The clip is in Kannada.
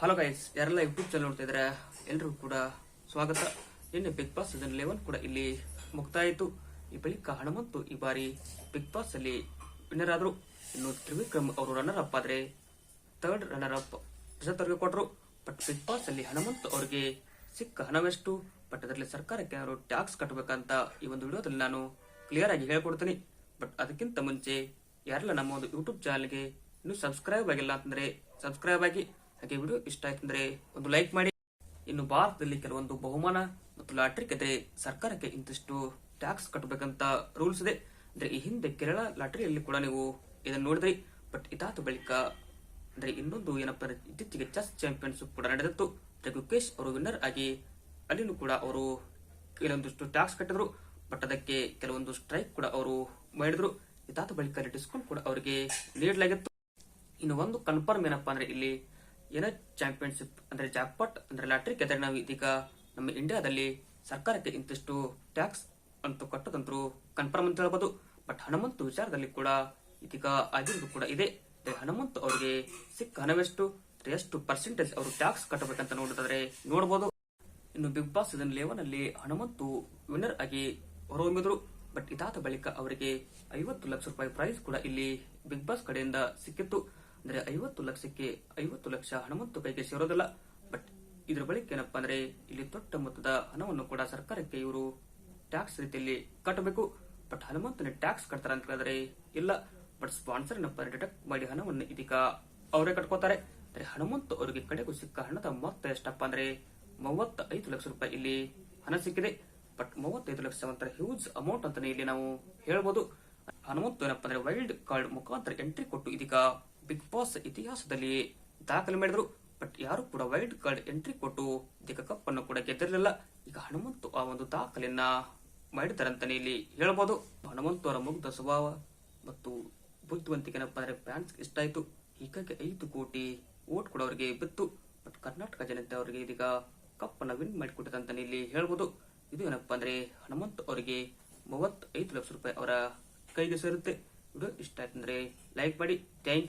ಹಲೋ ಗೈಸ್ ಯಾರೆಲ್ಲ ಯೂಟ್ಯೂಬ್ ಚಾನಲ್ ನೋಡ್ತಾ ಇದ್ರೆ ಎಲ್ರಿಗೂ ಕೂಡ ಸ್ವಾಗತ. ನಿನ್ನೆ ಬಿಗ್ ಬಾಸ್ ಸೀಸನ್ ಲೆವೆನ್ ಕೂಡ ಇಲ್ಲಿ ಮುಕ್ತಾಯ ಆಯಿತು ಈ ಬಳಿಕ ಹಣಮಂತು ಈ ಬಾರಿ ಬಿಗ್ ಬಾಸ್ ಅಲ್ಲಿ ವಿನ್ನರ್ ಆದ್ರು. ಇನ್ನು ತ್ರಿವಿಕ್ರಮ್ ಅವರು ರನ್ನರ್ ಅಪ್ ಆದ್ರೆ ಥರ್ಡ್ ರನ್ನರ್ ಅಪ್ ಪ್ರಶಾಂತ್ ಅವ್ರಿಗೆ ಕೊಟ್ಟರು ಬಟ್ ಬಿಗ್ ಬಾಸ್ ಅಲ್ಲಿ ಹನುಮಂತು ಅವರಿಗೆ ಸಿಕ್ಕ ಹಣವೆಷ್ಟು? ಬಟ್ ಅದರಲ್ಲಿ ಸರ್ಕಾರಕ್ಕೆ ಅವರು ಟ್ಯಾಕ್ಸ್ ಕಟ್ಟಬೇಕಂತ ಈ ಒಂದು ವಿಡಿಯೋದಲ್ಲಿ ನಾನು ಕ್ಲಿಯರ್ ಆಗಿ ಹೇಳ್ಕೊಡ್ತೀನಿ. ಬಟ್ ಅದಕ್ಕಿಂತ ಮುಂಚೆ ಯಾರೆಲ್ಲ ನಮ್ಮ ಒಂದು ಯೂಟ್ಯೂಬ್ ಚಾನಲ್ಗೆ ಇನ್ನೂ ಸಬ್ಸ್ಕ್ರೈಬ್ ಆಗಿಲ್ಲ ಅಂತಂದ್ರೆ ಸಬ್ಸ್ಕ್ರೈಬ್ ಆಗಿ. ಹಾಗೆ ವಿಡಿಯೋ ಇಷ್ಟ ಆಯ್ತಂದ್ರೆ ಒಂದು ಲೈಕ್ ಮಾಡಿ. ಇನ್ನು ಭಾರತದಲ್ಲಿ ಕೆಲವೊಂದು ಬಹುಮಾನ ಮತ್ತು ಲಾಟ್ರಿ ಗೆದ್ರೆ ಸರ್ಕಾರಕ್ಕೆ ಇಂತಿಷ್ಟು ಟ್ಯಾಕ್ಸ್ ಕಟ್ಟಬೇಕಂತ ರೂಲ್ಸ್ ಇದೆ. ಅಂದ್ರೆ ಈ ಹಿಂದೆ ಕೇರಳ ಲಾಟರಿಯಲ್ಲಿ ಕೂಡ ನೀವು ಇದನ್ನು ನೋಡಿದ್ರಿ. ಬಟ್ ಇದಾದ ಬಳಿಕ ಅಂದ್ರೆ ಇನ್ನೊಂದು ಏನಪ್ಪ ಇತ್ತೀಚೆಗೆ ಚೆಸ್ ಚಾಂಪಿಯನ್ಶಿಪ್ ಕೂಡ ನಡೆದಿತ್ತು. ಗುಕೇಶ್ ಅವರು ವಿನ್ನರ್ ಆಗಿ ಅಲ್ಲಿನೂ ಕೂಡ ಅವರು ಕೆಲವೊಂದಿಷ್ಟು ಟ್ಯಾಕ್ಸ್ ಕಟ್ಟಿದ್ರು. ಬಟ್ ಅದಕ್ಕೆ ಕೆಲವೊಂದು ಸ್ಟ್ರೈಕ್ ಕೂಡ ಅವರು ಮಾಡಿದ್ರು. ಇದಾದ ಬಳಿಕ ಡಿಸ್ಕೌಂಟ್ ಕೂಡ ಅವರಿಗೆ ನೀಡಲಾಗಿತ್ತು. ಇನ್ನು ಒಂದು ಕನ್ಫರ್ಮ್ ಏನಪ್ಪಾ ಅಂದ್ರೆ ಇಲ್ಲಿ ಏನೋ ಚಾಂಪಿಯನ್ಶಿಪ್ ಅಂದ್ರೆ ಜಾಕ್ಪಾಟ್ ಅಂದ್ರೆ ಲಾಟ್ರಿ ಗೆದ್ರೆ ನಾವು ಇದೀಗ ನಮ್ಮ ಇಂಡಿಯಾದಲ್ಲಿ ಸರ್ಕಾರಕ್ಕೆ ಇಂತಿಷ್ಟು ಟ್ಯಾಕ್ಸ್ ಅಂತೂ ಕಟ್ಟೋದಂತೂ ಕನ್ಫರ್ಮ್ ಅಂತ ಹೇಳ್ಬೋದು. ಬಟ್ ಹನುಮಂತು ವಿಚಾರದಲ್ಲಿ ಕೂಡ ಇದೀಗ ಆಗಿರೋದು ಕೂಡ ಇದೆ. ಹನುಮಂತ್ ಅವರಿಗೆ ಸಿಕ್ಕ ಹಣವೆಷ್ಟು? ಎಷ್ಟು ಪರ್ಸೆಂಟೇಜ್ ಅವರು ಟ್ಯಾಕ್ಸ್ ಕಟ್ಟಬೇಕಂತ ನೋಡಿದ್ರೆ ನೋಡಬಹುದು ಇನ್ನು ಬಿಗ್ ಬಾಸ್ ಸೀಸನ್ ಲೆವೆನ್ ಅಲ್ಲಿ ಹನುಮಂತು ವಿನ್ನರ್ ಆಗಿ ಹೊರಹೊಮ್ಮಿದ್ರು. ಬಟ್ ಇದಾದ ಬಳಿಕ ಅವರಿಗೆ ಐವತ್ತು ಲಕ್ಷ ರೂಪಾಯಿ ಪ್ರೈಸ್ ಕೂಡ ಇಲ್ಲಿ ಬಿಗ್ ಬಾಸ್ ಕಡೆಯಿಂದ ಸಿಕ್ಕಿತ್ತು. ಅಂದ್ರೆ ಐವತ್ತು ಲಕ್ಷಕ್ಕೆ ಐವತ್ತು ಲಕ್ಷ ಹಣವಂತು ಕೈಗೆ ಸೇರೋದಿಲ್ಲ. ಬಟ್ ಇದ್ರ ಬಳಿಕ ಏನಪ್ಪಾ ಅಂದ್ರೆ ಇಲ್ಲಿ ದೊಡ್ಡ ಮೊತ್ತದ ಹಣವನ್ನು ಕೂಡ ಸರ್ಕಾರಕ್ಕೆ ಇವರು ಟ್ಯಾಕ್ಸ್ ರೀತಿಯಲ್ಲಿ ಕಟ್ಟಬೇಕು. ಬಟ್ ಹನುಮಂತನ ಟ್ಯಾಕ್ಸ್ ಕಟ್ತಾರ ಅಂತ ಹೇಳಿದ್ರೆ ಇಲ್ಲ. ಬಟ್ ಸ್ಪಾನ್ಸರ್ ಏನಪ್ಪ ಡಿಟೆಕ್ಟ್ ಮಾಡಿ ಹಣವನ್ನು ಇದೀಗ ಅವರೇ ಕಟ್ಕೋತಾರೆ ಅಂದ್ರೆ ಹನುಮಂತ ಅವರಿಗೆ ಕಡೆಗೂ ಸಿಕ್ಕ ಹಣದ ಮೊತ್ತ ಎಷ್ಟಪ್ಪ ಅಂದ್ರೆ ಮೂವತ್ತೈದು ಲಕ್ಷ ರೂಪಾಯಿ ಇಲ್ಲಿ ಹಣ ಸಿಕ್ಕಿದೆ. ಬಟ್ ಮೂವತ್ತೈದು ಲಕ್ಷ ಒಂಥರ ಹ್ಯೂಜ್ ಅಮೌಂಟ್ ಅಂತಾನೆ ಇಲ್ಲಿ ನಾವು ಹೇಳ್ಬೋದು. ಹನುಮಂತ ಏನಪ್ಪ ಅಂದ್ರೆ ವೈಲ್ಡ್ ಕಾರ್ಡ್ ಮುಖಾಂತರ ಎಂಟ್ರಿ ಕೊಟ್ಟು ಇದೀಗ ಬಿಗ್ ಬಾಸ್ ಇತಿಹಾಸದಲ್ಲಿ ದಾಖಲೆ ಮಾಡಿದರು. ಬಟ್ ಯಾರು ಕೂಡ ವೈಲ್ಡ್ ಕಾರ್ಡ್ ಎಂಟ್ರಿ ಕೊಟ್ಟು ಇದೀಗ ಕಪ್ ಅನ್ನು ಕೂಡ ಗೆದ್ದಿರಲಿಲ್ಲ. ಈಗ ಹನುಮಂತು ಆ ಒಂದು ದಾಖಲೆಯನ್ನ ಮಾಡಿದ್ದಾರೆ ಅಂತಾನೆ ಇಲ್ಲಿ ಹೇಳ್ಬೋದು ಹನುಮಂತು ಅವರ ಮುಗ್ಧ ಸ್ವಭಾವ ಮತ್ತು ಬುದ್ಧಿವಂತಿಕೆ ಏನಪ್ಪ ಅಂದ್ರೆ ಫ್ಯಾನ್ಸ್ ಇಷ್ಟ ಆಯ್ತು. ಹೀಗಾಗಿ ಐದು ಕೋಟಿ ಓಟ್ ಕೂಡ ಅವರಿಗೆ ಬಿತ್ತು. ಬಟ್ ಕರ್ನಾಟಕ ಜನತೆ ಅವರಿಗೆ ಇದೀಗ ಕಪ್ ಅನ್ನ ವಿನ್ ಮಾಡಿಕೊಟ್ಟಿದೆ ಇಲ್ಲಿ ಹೇಳ್ಬೋದು ಇದು ಏನಪ್ಪ ಅಂದ್ರೆ ಹನುಮಂತ್ ಅವರಿಗೆ ಮೂವತ್ತೈದು ಲಕ್ಷ ರೂಪಾಯಿ ಅವರ ಕೈಗೆ ಸೇರುತ್ತೆ. ಇದು ಇಷ್ಟ ಆಯ್ತಂದ್ರೆ ಲೈಕ್ ಮಾಡಿ. ಥ್ಯಾಂಕ್